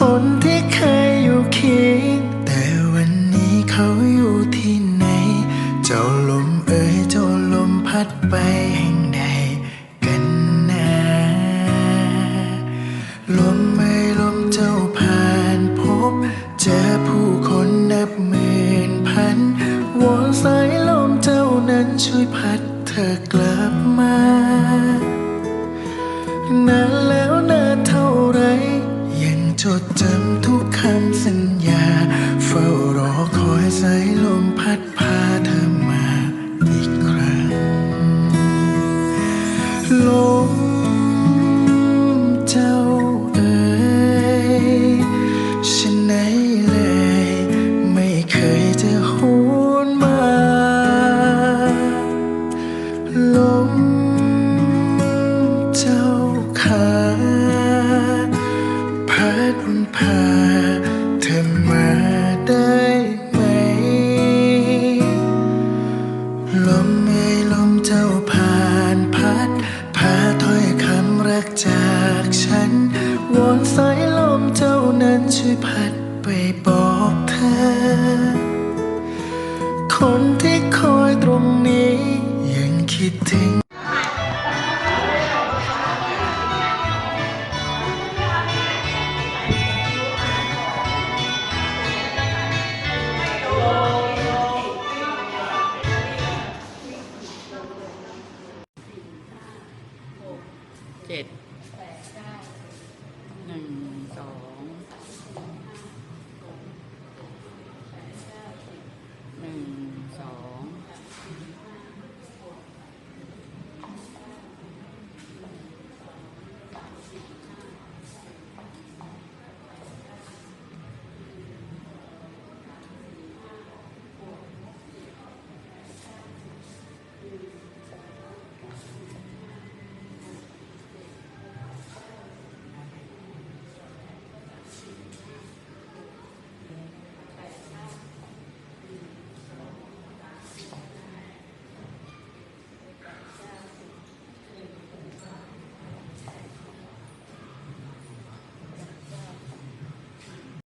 คนที่เคยอยู่เคียงแต่วันนี้เขาอยู่ที่ไหน เจ้าลมเอ๋ยเจ้าลมพัดไปแห่งใดกันนะลมไม่ลมเจ้าผ่านพบ เจอผู้คนนับหมื่นพันวอนสายลมเจ้านั้นช่วยพัดเธอกลับ ยัง พัดพาเธอมาได้ไหม ลมเอ่ยลมเจ้าผ่านพัด พาถ้อยคำรักจากฉัน วอนสายลมเจ้านั้นช่วยพัดไปบอกเธอ คนที่คอยตรงนี้ยังคิดถึง เจ็ด